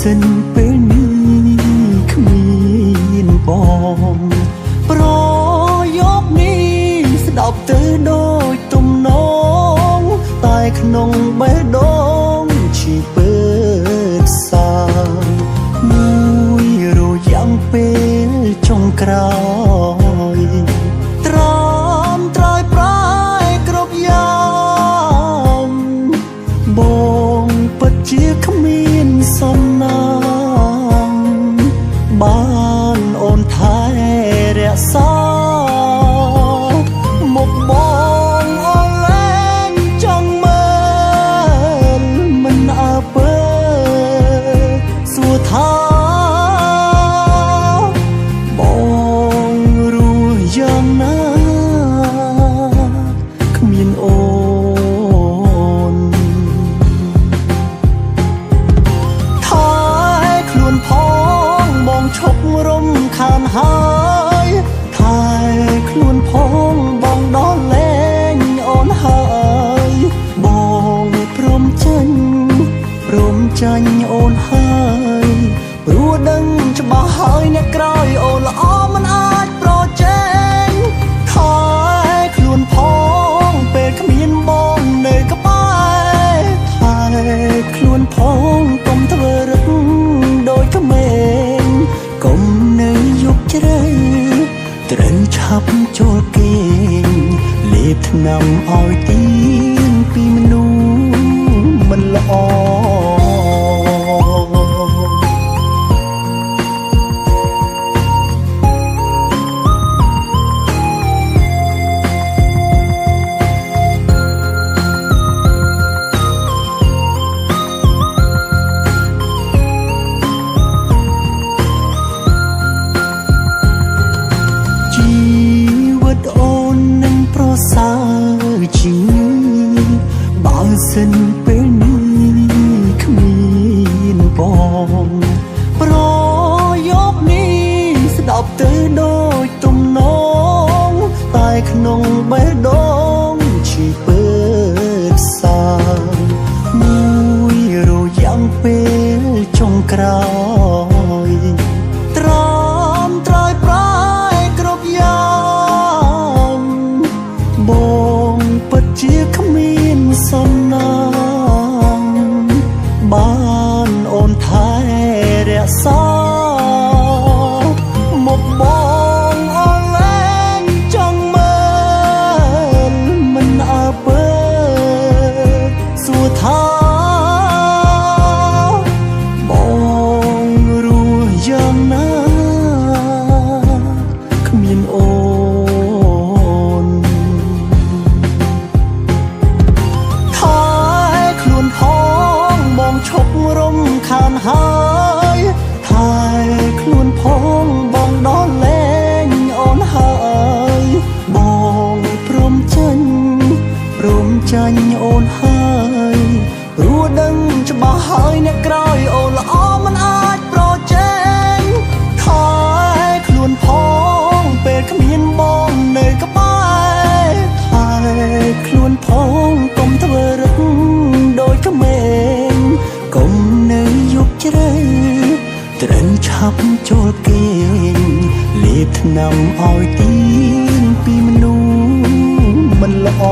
សិនពេលនេះគ្មានបងប្រយោគនេះស្ដាប់ទៅដូចទំនងតែក្នុងបេះដូងជាពេកសាមួយរយ៉ាងពេលចុងក្រោយ អូនថែខ្លួនផងបងឈប់រំខានហើយថែខ្លួនផងបងដល់លែងអូនហើយបងព្រមចាញ់ព្រមចាញ់អូនហើយព្រោះដឹងច្បាស់ហើយអ្នកក្រោយអូនល្អមិនអាចប្រ ចូលគេងលេបថ្នាំឲ្យទៀ ប់ទៅដូចទំនងតែក្នុងបេះដូងជីពើផ្សាមួយរយ៉ាងពេលចុងក្រោយ ចាញ់អូនហើយព្រោះដឹងច្បាស់ហើយអ្នកក្រោយអូនល្អមិនអាចប្រជែងថែខ្លួនផងពេលគ្មានបងនៅក្បែរថែខ្លួនផងកុំធ្វើរឹកដូចក្មេងកុំនៅយកជ្រៅត្រូវឆាប់ចូលគេងលេបថ្នាំឲ្យទៀងពីមនុស្សមិនល្អ